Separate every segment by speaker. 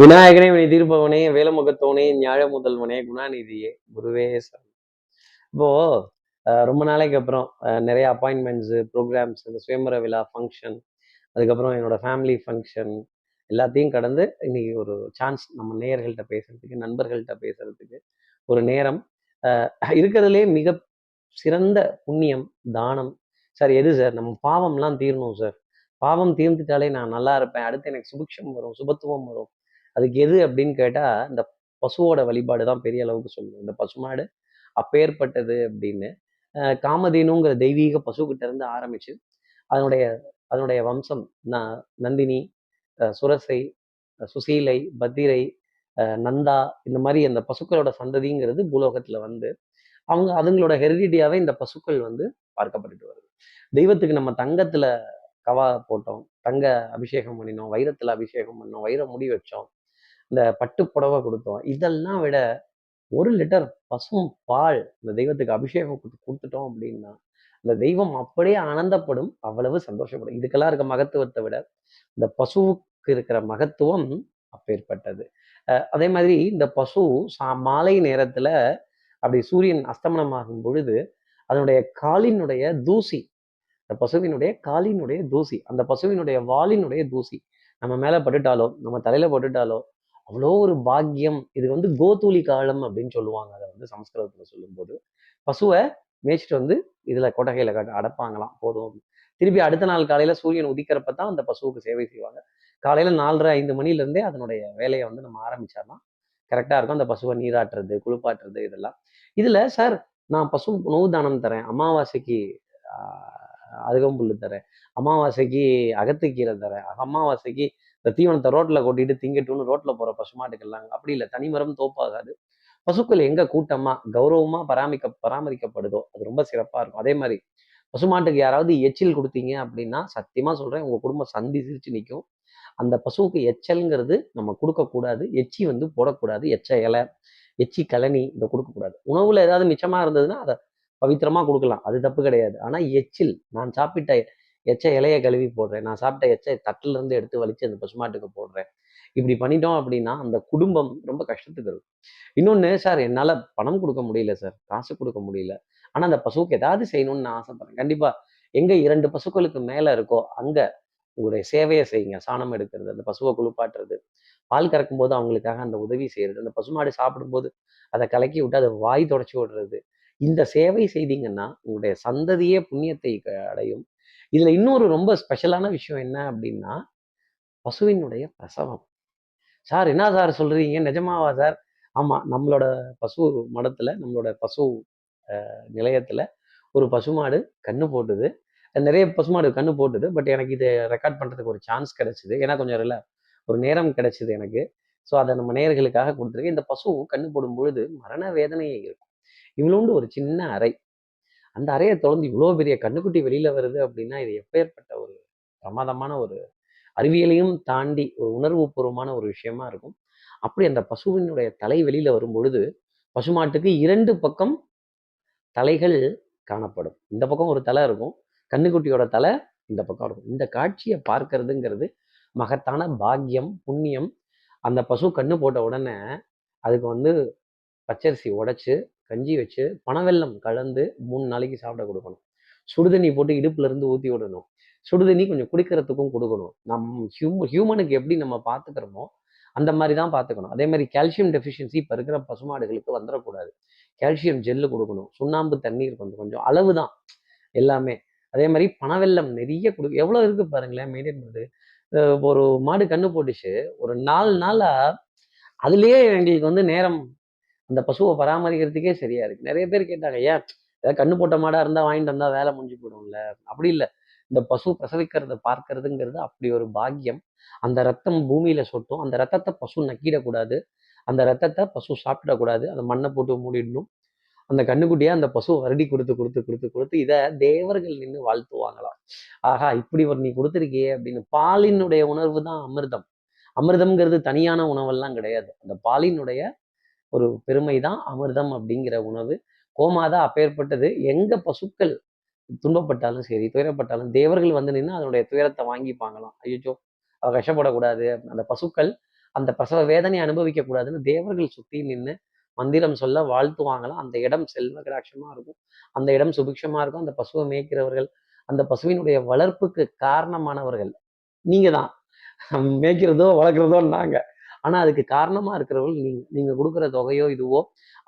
Speaker 1: விநாயகனே வினை தீர்ப்பவனே வேலமுகத்தோனே ஞாழ முதல்வனே குணாநிதியே குருவே சரணம். இப்போ ரொம்ப நாளைக்கு அப்புறம் நிறைய அப்பாயின்மெண்ட்ஸு ப்ரோக்ராம்ஸ் இந்த சுயம்பர விழா ஃபங்க்ஷன் அதுக்கப்புறம் என்னோட ஃபேமிலி ஃபங்க்ஷன் எல்லாத்தையும் கடந்து இன்னைக்கு ஒரு சான்ஸ் நம்ம நேயர்கள்ட்ட பேசுறதுக்கு நண்பர்கள்ட்ட பேசுறதுக்கு ஒரு நேரம். இருக்கிறதுலே மிக சிறந்த புண்ணியம் தானம். சார் எது சார்? நம்ம பாவம்லாம் தீரணும் சார். பாவம் தீர்ந்துட்டாலே நான் நல்லா இருப்பேன். அடுத்து எனக்கு சுபிக்ஷம் வரும் சுபத்துவம் வரும். அதுக்கு எது அப்படின்னு கேட்டால் இந்த பசுவோட வழிபாடு தான் பெரிய அளவுக்கு சொல்லுவோம். இந்த பசுமாடு அப்பேற்பட்டது அப்படின்னு. காமதேனுங்கிற தெய்வீக பசுக்கிட்ட இருந்து ஆரம்பிச்சு அதனுடைய அதனுடைய வம்சம் ந- நந்தினி சுரசை சுசீலை பத்திரை நந்தா இந்த மாதிரி அந்த பசுக்களோட சந்ததிங்கிறது பூலோகத்தில் வந்து அவங்க அதுங்களோட ஹெரிடிட்டியாகவே இந்த பசுக்கள் வந்து பார்க்கப்பட்டுட்டு வருது. தெய்வத்துக்கு நம்ம தங்கத்தில் கவா போட்டோம் தங்க அபிஷேகம் பண்ணினோம் வைரத்தில் அபிஷேகம் பண்ணோம் வைர முடி வச்சோம் இந்த பட்டு புடவை கொடுத்தோம். இதெல்லாம் விட ஒரு லிட்டர் பசும் பால் இந்த தெய்வத்துக்கு அபிஷேகம் கொடுத்து- கொடுத்துட்டோம் அப்படின்னா இந்த தெய்வம் அப்படியே ஆனந்தப்படும் அவ்வளவு சந்தோஷப்படும். இதுக்கெல்லாம் இருக்க மகத்துவத்தை விட இந்த பசுவுக்கு இருக்கிற மகத்துவம் அப்பேற்பட்டது. அதே மாதிரி இந்த பசு சா மாலை நேரத்துல அப்படி சூரியன் அஸ்தமனமாகும் பொழுது அதனுடைய காலினுடைய தூசி இந்த பசுவினுடைய காலினுடைய தூசி அந்த பசுவினுடைய வாலினுடைய தூசி நம்ம மேல பட்டுட்டாலோ நம்ம தலையில பட்டுட்டாலோ அவ்வளோ ஒரு பாக்கியம். இது வந்து கோதூளி காலம் அப்படின்னு சொல்லுவாங்க. அதை வந்து சமஸ்கிருதத்தில் சொல்லும்போது பசுவை மேய்ச்சிட்டு வந்து இதில் கொட்டகையில் கட்ட அடைப்பாங்களாம். போதும். திருப்பி அடுத்த நாள் காலையில் சூரியன் உதிக்கிறப்ப தான் அந்த பசுவுக்கு சேவை செய்வாங்க. காலையில் நாலரை ஐந்து மணிலேருந்தே அதனுடைய வேலையை வந்து நம்ம ஆரம்பிச்சார்னா கரெக்டாக இருக்கும். அந்த பசுவை நீராட்டுறது குளிப்பாட்டுறது இதெல்லாம். இதில் சார் நான் பசு உணவு தானம் தரேன். அமாவாசைக்கு ஆஹ், அருகம்புல்லு தரேன். அமாவாசைக்கு அகத்துக்கீரை தரேன். அமாவாசைக்கு இந்த தீவனத்தை ரோட்டில் கொட்டிட்டு திங்கட்டும்னு ரோட்டில் போகிற பசுமாட்டுக்கெல்லாம் அப்படி இல்லை. தனிமரம் தோப்பாகாது. பசுக்கள் எங்கே கூட்டமாக கௌரவமாக பராமரிக்க பராமரிக்கப்படுதோ அது ரொம்ப சிறப்பாக இருக்கும். அதே மாதிரி பசுமாட்டுக்கு யாராவது எச்சில் கொடுத்தீங்க அப்படின்னா சத்தியமாக சொல்கிறேன் உங்கள் குடும்பம் சந்தி சிரிச்சு நிற்கும் அந்த பசுவுக்கு எச்சல்ங்கிறது நம்ம கொடுக்கக்கூடாது. எச்சி வந்து போடக்கூடாது. எச்ச இலை எச்சி கழனி இதை கொடுக்கக்கூடாது. உணவில் ஏதாவது மிச்சமாக இருந்ததுன்னா அதை பவித்திரமாக கொடுக்கலாம். அது தப்பு கிடையாது. ஆனால் எச்சில் நான் சாப்பிட்ட எச்ச இலையை கழுவி போடுறேன். நான் சாப்பிட்ட எச்ச தட்டுல இருந்து எடுத்து வலிச்சு அந்த பசுமாட்டுக்கு போடுறேன். இப்படி பண்ணிட்டோம் அப்படின்னா அந்த குடும்பம் ரொம்ப கஷ்டத்துக்கு இருக்கும். இன்னொன்னு சார் என்னால பணம் கொடுக்க முடியல சார். காசு கொடுக்க முடியல. ஆனா அந்த பசுவுக்கு ஏதாவது செய்யணும்னு நான் ஆசைப்படுறேன். கண்டிப்பா எங்க இரண்டு பசுக்களுக்கு மேல இருக்கோ அங்க உங்களுடைய சேவையை செய்யுங்க. சாணம் எடுக்கிறது அந்த பசுவை குளிப்பாட்டுறது பால் கறக்கும் போது அவங்களுக்காக அந்த உதவி செய்யறது அந்த பசுமாடு சாப்பிடும்போது அதை கலக்கி விட்டு அதை வாய் தொடச்சி விடுறது. இந்த சேவை செய்தீங்கன்னா உங்களுடைய சந்ததியே புண்ணியத்தை க- அடையும். இதில் இன்னொரு ரொம்ப ஸ்பெஷலான விஷயம் என்ன அப்படின்னா பசுவினுடைய பிரசவம். சார் என்ன சார் சொல்கிறீங்க நிஜமாவா சார்? ஆமாம் நம்மளோட பசு மடத்தில் நம்மளோட பசு நிலையத்தில் ஒரு பசுமாடு கண்ணு போட்டுது. நிறைய பசுமாடு கண்ணு போட்டுது. பட் எனக்கு இதை ரெக்கார்ட் பண்ணுறதுக்கு ஒரு சான்ஸ் கிடச்சிது. ஏன்னா கொஞ்சம் இல்லை ஒரு நேரம் கிடச்சிது எனக்கு. ஸோ அதை நம்ம நேர்களுக்காக கொடுத்துருக்கேன். இந்த பசு கண்ணு போடும் பொழுது மரண வேதனையே இருக்கும். இவ்வளோண்டு ஒரு சின்ன அறை. அந்த அறையை தொடர்ந்து இவ்வளோ பெரிய கண்ணுக்குட்டி வெளியில் வருது அப்படின்னா இது எப்பேற்பட்ட ஒரு பிரமாதமான ஒரு அறிவியலையும் தாண்டி ஒரு உணர்வுபூர்வமான ஒரு விஷயமா இருக்கும். அப்படி அந்த பசுவினுடைய தலை வெளியில் வரும் பொழுது பசுமாட்டுக்கு இரண்டு பக்கம் தலைகள் காணப்படும். இந்த பக்கம் ஒரு தலை இருக்கும் கண்ணுக்குட்டியோட தலை இந்த பக்கம் இருக்கும். இந்த காட்சியை பார்க்கறதுங்கிறது மகத்தான பாக்கியம் புண்ணியம். அந்த பசு கண்ணு போட்ட உடனே அதுக்கு வந்து பச்சரிசி உடைச்சு கஞ்சி வச்சு பனவெல்லம் கலந்து மூணு நாளைக்கு சாப்பிட கொடுக்கணும். சுடுதண்ணி போட்டு இடுப்புல இருந்து விடணும். சுடுதண்ணி கொஞ்சம் குடிக்கிறதுக்கும் கொடுக்கணும். நம் ஹியூம ஹியூமனுக்கு எப்படி நம்ம பார்த்துக்கிறோமோ அந்த மாதிரி தான் பார்த்துக்கணும் அதே மாதிரி கால்சியம் டெஃபிஷியன்சி இப்போ இருக்கிற பசுமாடுகளுக்கு வந்துடக்கூடாது. கால்சியம் ஜெல்லு கொடுக்கணும். சுண்ணாம்பு தண்ணீர் கொஞ்சம் கொஞ்சம் அளவு தான் எல்லாமே. அதே மாதிரி பனவெல்லம் நிறைய கொடு எவ்வளோ இருக்கு பாருங்களேன் மெயின்டைன் பண்ணுறது ஒரு மாடு கண்ணு போட்டுச்சு. ஒரு நாலு நாளாக அதுலேயே எங்களுக்கு வந்து நேரம் அந்த பசுவை பராமரிக்கிறதுக்கே சரியா இருக்கு. நிறைய பேர் கேட்டாங்க ஏன் ஏதாவது கண்ணு போட்ட மாடா இருந்தா வாங்கிட்டு வந்தா வேலை முடிஞ்சு போயிடும்ல? அப்படி இல்லை. இந்த பசு பிரசவிக்கிறத பார்க்கறதுங்கிறது அப்படி ஒரு பாக்கியம். அந்த ரத்தம் பூமியில சொட்டும். அந்த ரத்தத்தை பசு நக்கிடக்கூடாது. அந்த ரத்தத்தை பசு சாப்பிடக்கூடாது. அந்த மண்ணை போட்டு மூடிடணும். அந்த கண்ணுக்குட்டியா அந்த பசு வருடி கொடுத்து கொடுத்து கொடுத்து கொடுத்து இதை தேவர்கள் நின்று வாழ்த்துவாங்களாம். ஆஹா இப்படி ஒரு நீ கொடுத்துருக்கியே அப்படின்னு. பாலினுடைய உணர்வு தான் அமிர்தம். அமிர்தம்ங்கிறது தனியான உணவெல்லாம் கிடையாது. அந்த பாலினுடைய ஒரு பெருமை தான் அமிர்தம் அப்படிங்கிற உணவு. கோமாதா அப்பேற்பட்டது. எங்க பசுக்கள் துன்பப்பட்டாலும் சரி துயரப்பட்டாலும் தேவர்கள் வந்து நின்று அதனுடைய துயரத்தை வாங்கிப்பாங்களாம். ஐயோ அவ கஷ்டப்படக்கூடாது. அந்த பசுக்கள் அந்த பிரசவ வேதனை அனுபவிக்க கூடாதுன்னு தேவர்கள் சுத்தி நின்று மந்திரம் சொல்ல வாழ்த்துவாங்களாம். அந்த இடம் செல்வ கடாட்சமா இருக்கும். அந்த இடம் சுபிக்ஷமா இருக்கும். அந்த பசுவை மேய்க்கிறவர்கள் அந்த பசுவினுடைய வளர்ப்புக்கு காரணமானவர்கள் நீங்க தான் மேய்க்கிறதோ வளர்க்குறதோ நாங்கள் ஆனால் அதுக்கு காரணமாக இருக்கிறவர்கள் நீங்க நீங்கள் கொடுக்குற தொகையோ இதுவோ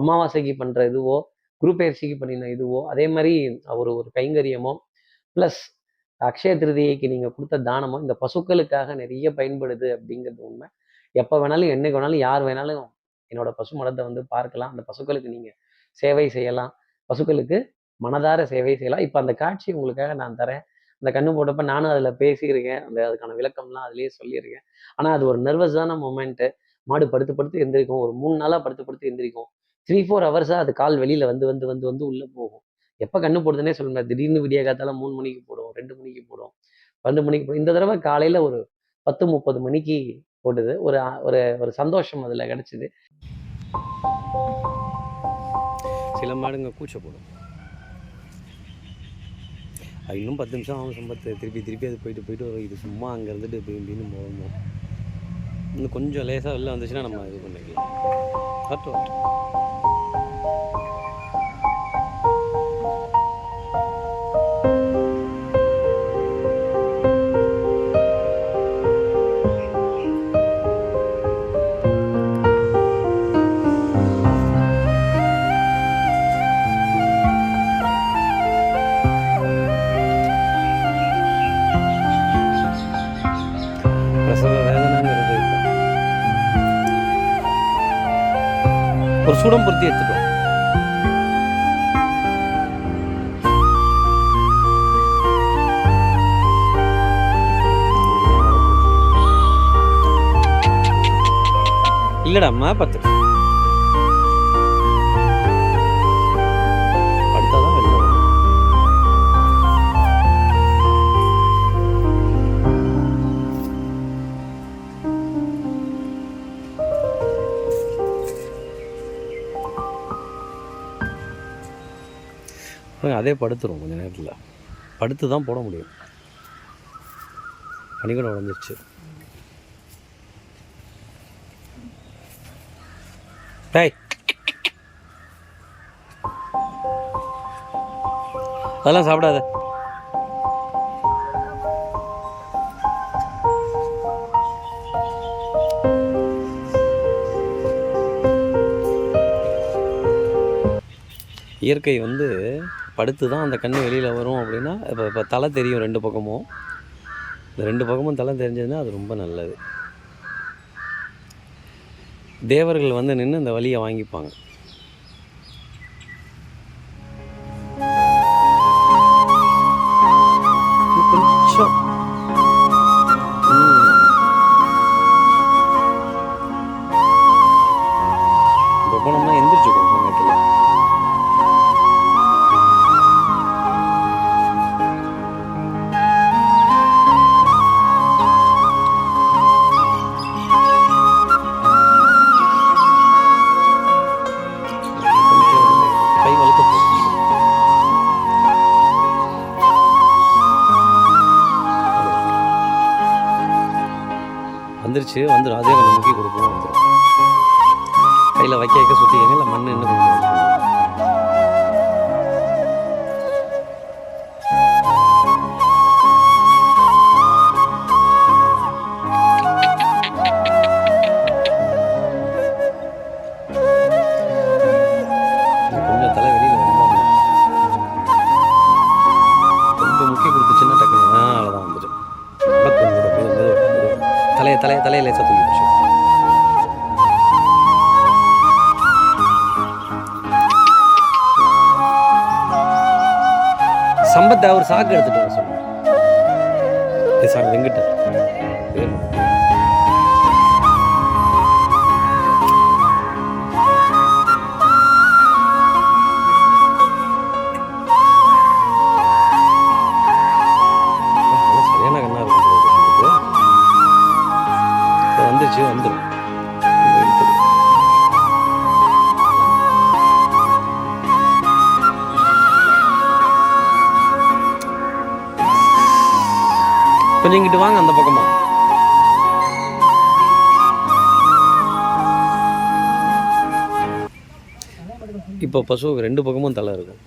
Speaker 1: அமாவாசைக்கு பண்ணுற இதுவோ குரு பயிற்சிக்கு பண்ணின இதுவோ அதே மாதிரி ஒரு ஒரு கைங்கரியமோ ப்ளஸ் அக்ஷய திருதியைக்கு நீங்கள் கொடுத்த தானமோ இந்த பசுக்களுக்காக நிறைய பயன்படுது அப்படிங்கிறது உண்மை. எப்போ வேணாலும் என்னைக்கு வேணாலும் யார் வேணாலும் என்னோட பசு மடத்தை வந்து பார்க்கலாம். அந்த பசுக்களுக்கு நீங்கள் சேவை செய்யலாம். பசுக்களுக்கு மனதார சேவை செய்யலாம். இப்போ அந்த காட்சி உங்களுக்காக நான் தரேன். அந்த கண்ணு போட்டப்ப நானும் அதில் பேசியிருக்கேன். அந்த அதுக்கான விளக்கம்லாம் அதுலேயே சொல்லியிருக்கேன். ஆனால் அது ஒரு நர்வஸான மூமெண்ட்டு மாடு படுத்து படுத்து எந்திரிக்கும். ஒரு மூணு நாளாக படுத்து படுத்து எந்திரிக்கும். த்ரீ ஃபோர் ஹவர்ஸாக அது கால் வெளியில் வந்து வந்து வந்து வந்து உள்ளே போகும். எப்போ கண்ணு போடுதுன்னே சொல்லுங்க திடீர்னு விடிய காத்தால மூணு மணிக்கு போடும் ரெண்டு மணிக்கு போடும் பன்னெண்டு மணிக்கு போடும் இந்த தடவை காலையில் ஒரு பத்து முப்பது மணிக்கு போட்டுது. ஒரு ஒரு ஒரு சந்தோஷம் அதில் கிடச்சிது. சில மாடுங்க கூச்ச போடும். அது இன்னும் பத்து நிமிஷம் ஆகும் சம்பத்து திருப்பி திருப்பி அது போயிட்டு போயிட்டு வரும். இது சும்மா அங்கே இருந்துட்டு இப்படி இப்படின்னு போகணும் இன்னும் கொஞ்சம் லேசாக வெளில வந்துச்சுன்னா நம்ம இது பண்ணிக்கலாம். வரட்டும். ஒரு சுடம் பொருத்தி எடுத்துட்டோம் இல்லடாம்மா பத்து அப்புறம் அதே படுத்துரும் கொஞ்ச நேரத்தில். படுத்து தான் போட முடியும். பனிக்கூட உடஞ்சிருச்சு. டேய். அதெல்லாம் சாப்பிடாத. இயற்கை வந்து படுத்து தான் அந்த கண் வெளியில் வரும் அப்படின்னா இப்போ இப்போ தலை தெரியும் ரெண்டு பக்கமும். இந்த ரெண்டு பக்கமும் தலை தெரிஞ்சதுன்னா அது ரொம்ப நல்லது. தேவர்கள் வந்து நின்று இந்த வழியை வாங்கிப்பாங்க. வந்துருச்சு வந்துடும் அதே கொஞ்சம் முக்கி கொடுப்போம். வந்துடும் கையில் வைக்க வைக்க சுற்றிக்கங்க இல்லை மண் இன்னும் கொஞ்சம் சம்பத்தை ஒரு சாக்கு எடுத்துட்டு வர சொல்லுங்க ஏ சாமி கொஞ்சம் இங்கிட்டு வாங்க அந்த பக்கமாக இப்போ பசுவுக்கு ரெண்டு பக்கமும் தலை இருக்கும்.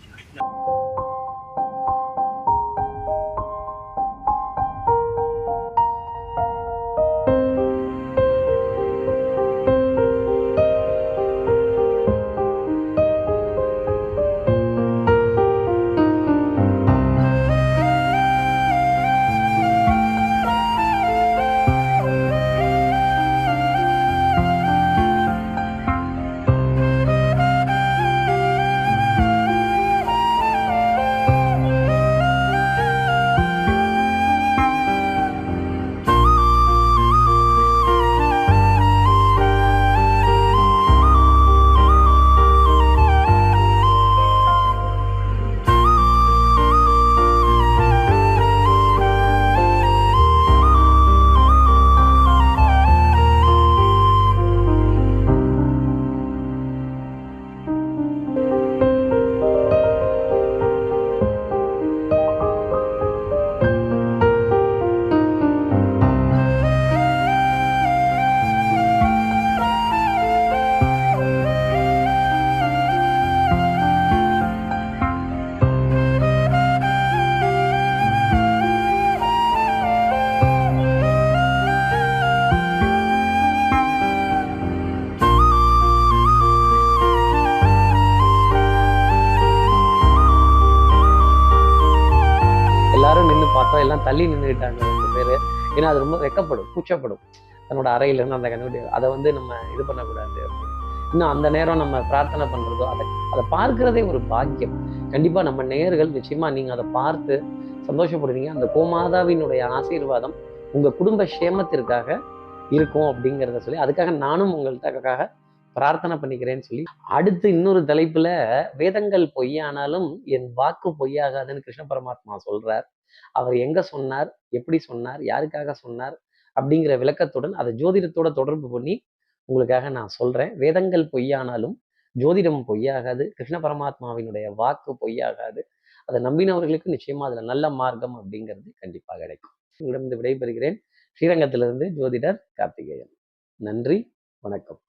Speaker 1: ஏன்னா அது ரொம்ப வெக்கப்படும் கூச்சப்படும். தன்னோட அறையிலேருந்து அந்த கண்ணுக்குட்டி அதை வந்து நம்ம இது பண்ணக்கூடாது இன்னும் அந்த நேரம் நம்ம பிரார்த்தனை பண்ணுறதோ அதை அதை பார்க்கிறதே ஒரு பாக்கியம். கண்டிப்பாக நம்ம நேர்கள் நிச்சயமா நீங்கள் அதை பார்த்து சந்தோஷப்படுவீங்க. அந்த கோமாதாவினுடைய ஆசீர்வாதம் உங்கள் குடும்ப சேமத்திற்காக இருக்கும் அப்படிங்கிறத சொல்லி அதுக்காக நானும் உங்கள்கிட்டக்காக பிரார்த்தனை பண்ணிக்கிறேன்னு சொல்லி அடுத்து இன்னொரு தலைப்புல வேதங்கள் பொய்யானாலும் என் வாக்கு பொய்யாகாதுன்னு கிருஷ்ண பரமாத்மா சொல்றார். அவர் எங்க சொன்னார்? எப்படி சொன்னார்? யாருக்காக சொன்னார்? அப்படிங்கிற விளக்கத்துடன் அதை ஜோதிடத்தோட தொடர்பு பண்ணி உங்களுக்காக நான் சொல்றேன். வேதங்கள் பொய்யானாலும் ஜோதிடம் பொய்யாகாது கிருஷ்ண பரமாத்மாவினுடைய வாக்கு பொய்யாகாது. அதை நம்பினவர்களுக்கு நிச்சயமா அதுல நல்ல மார்க்கம் அப்படிங்கிறது கண்டிப்பாக கிடைக்கும். உங்களிடம் விடைபெறுகிறேன். ஸ்ரீரங்கத்திலிருந்து ஜோதிடர் கார்த்திகேயன். நன்றி வணக்கம்.